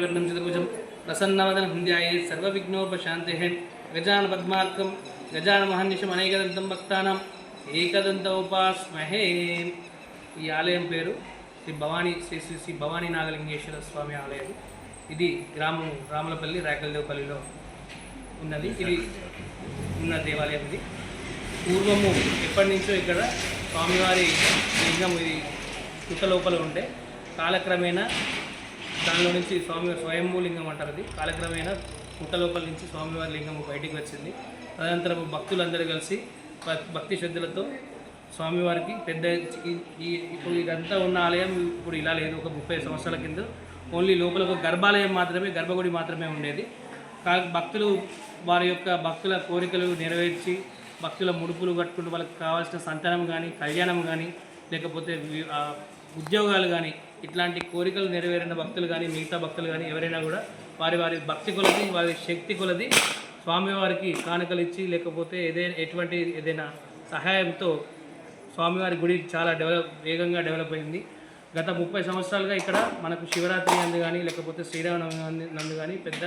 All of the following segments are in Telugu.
చతుర్భుజం ప్రసన్నవదన హృంద్యాయే సర్వవిఘ్నోపశాంతి గజాన పద్మార్కం గజాన మహర్నిషం అనేకదంతం భక్తానం. ఏకదంత ఉపాస్మహే ఈ ఆలయం పేరు శ్రీ భవానీ శ్రీ శ్రీ శ్రీ భవానీ నాగలింగేశ్వర స్వామి ఆలయం. ఇది గ్రామం రామలపల్లి రేకలదేవపల్లిలో ఉన్నది. ఇది ఉన్న దేవాలయం ఇది. పూర్వము ఎప్పటి నుంచో ఇక్కడ స్వామివారి లింగం ఇది కుక్క లోపల ఉంటే కాలక్రమేణా దానిలో నుంచి స్వామి స్వయంభూ లింగం అంటారు అది. కాలక్రమేణా పుట్ట లోపల నుంచి స్వామివారి లింగం బయటికి వచ్చింది. తదనంతరం భక్తులందరూ కలిసి భక్తి శ్రద్ధలతో స్వామివారికి పెద్ద ఈ- ఇప్పుడు ఇదంతా ఉన్న ఆలయం ఇప్పుడు ఇలా లేదు. ఒక ముప్పై సంవత్సరాల కింద ఓన్లీ లోపల ఒక గర్భాలయం మాత్రమే గర్భగుడి మాత్రమే ఉండేది. కా భక్తులు వారి యొక్క భక్తుల కోరికలు నెరవేర్చి భక్తుల ముడుపులు కట్టుకుంటూ వాళ్ళకి కావాల్సిన సంతానం కానీ కళ్యాణం కానీ లేకపోతే ఉద్యోగాలు కానీ ఇట్లాంటి కోరికలు నెరవేరిన భక్తులు కానీ మిగతా భక్తులు కానీ ఎవరైనా కూడా వారి వారి భక్తి కొలది వారి శక్తి కొలది స్వామివారికి కానుకలు ఇచ్చి లేకపోతే ఏదైనా ఎటువంటి ఏదైనా సహాయంతో స్వామివారి గుడి చాలా డెవలప్ వేగంగా డెవలప్ అయింది. గత ముప్పై సంవత్సరాలుగా ఇక్కడ మనకు శివరాత్రి నందు కానీ లేకపోతే శ్రీరామనవమి నందు- నందు కానీ పెద్ద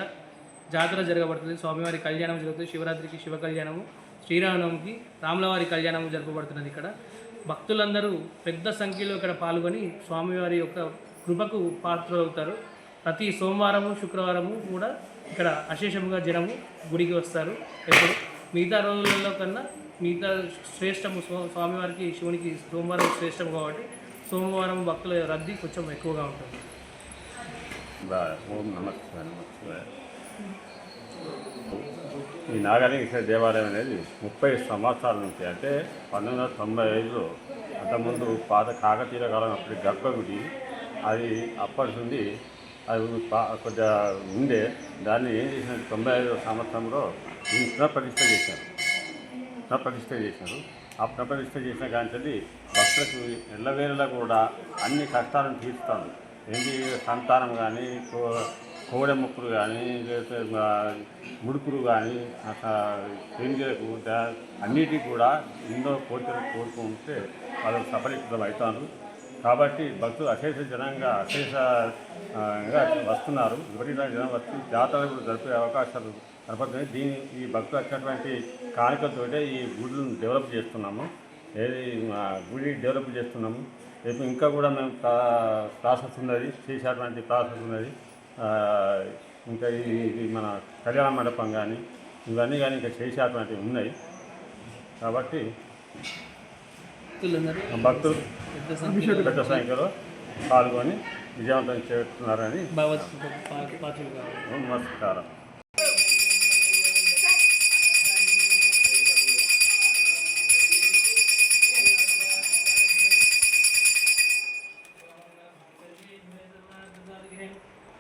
జాతర జరగబడుతుంది. స్వామివారి కళ్యాణం జరుగుతుంది. శివరాత్రికి శివ కళ్యాణము శ్రీరామనవమికి రాములవారి కళ్యాణం జరపబడుతున్నది ఇక్కడ. భక్తులందరూ పెద్ద సంఖ్యలో ఇక్కడ పాల్గొని స్వామివారి యొక్క కృపకు పాత్రలవుతారు. ప్రతి సోమవారము శుక్రవారము కూడా ఇక్కడ అశేషముగా జనము గుడికి వస్తారు. ఎప్పుడు? మిగతా రోజులలో కన్నా మిగతా శ్రేష్టము స్వామివారికి శివునికి సోమవారం శ్రేష్టము కాబట్టి సోమవారం భక్తుల రద్దీ కొంచెం ఎక్కువగా ఉంటుంది. ఓం ఈ నాగలింగేశ్వర దేవాలయం అనేది ముప్పై సంవత్సరాల నుంచి అంటే పంతొమ్మిది వందల తొంభై ఐదులో అంతకుముందు పాత కాకతీయ కాలం అప్పటి గర్భగుడి అది అప్పటి నుండి అది కొద్దిగా ఉండే. దాన్ని ఏం చేసిన తొంభై ఐదో సంవత్సరంలో దీన్ని పునఃప్రతిష్ఠ చేశారు. పునఃప్రతిష్ఠ చేశారు. ఆ పునఃప్రతిష్ఠ చేసిన కానీ భక్తులకు ఎల్లవేళలా కూడా అన్ని కష్టాలను తీరుస్తాను. ఏంటి సంతానం కానీ కోడె ముక్కులు కానీ లేకపోతే మా ముడుపులు కానీ పెంజలకు అన్నిటికీ కూడా ఎన్నో కోరికలు కోరుకుంటే వాళ్ళు సఫలీకృతం అవుతారు. కాబట్టి భక్తులు అశేష జనంగా అశేషంగా వస్తున్నారు. విపరీత జనం వచ్చి జాతరలు కూడా జరిపే అవకాశాలు కనపడుతున్నాయి. దీని ఈ భక్తులు వచ్చినటువంటి కానుకలతోటే ఈ గుడులను డెవలప్ చేస్తున్నాము. ఏది గుడి డెవలప్ చేస్తున్నాము. రేపు ఇంకా కూడా మేము ప్రాసెస్ ఉన్నది చేసేటువంటి ప్రాసెస్ ఉన్నది. ఇంకా ఈ ఇది మన కళ్యాణ మండపం కానీ ఇవన్నీ కానీ ఇంకా చేసేటువంటివి ఉన్నాయి. కాబట్టి భక్తులు పెద్ద సంఖ్యలో పాల్గొని విజయవంతం చేస్తున్నారని నమస్కారం.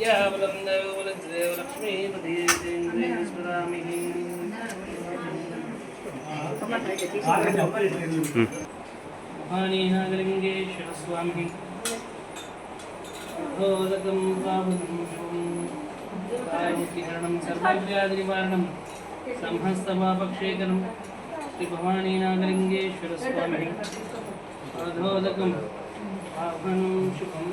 విద్యాబలం దేవబలం దేవ స్మరామి మహానీనాగలింగేశ్వర స్వామి భోదకం పావనం సర్వవ్యాధి నివారణం సంహస్తమాపక్షేకరం శ్రీ భవానీ నాగలింగేశ్వర స్వామి. అధోదకం పాపం శుభం.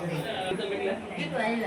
ಇಲ್ಲ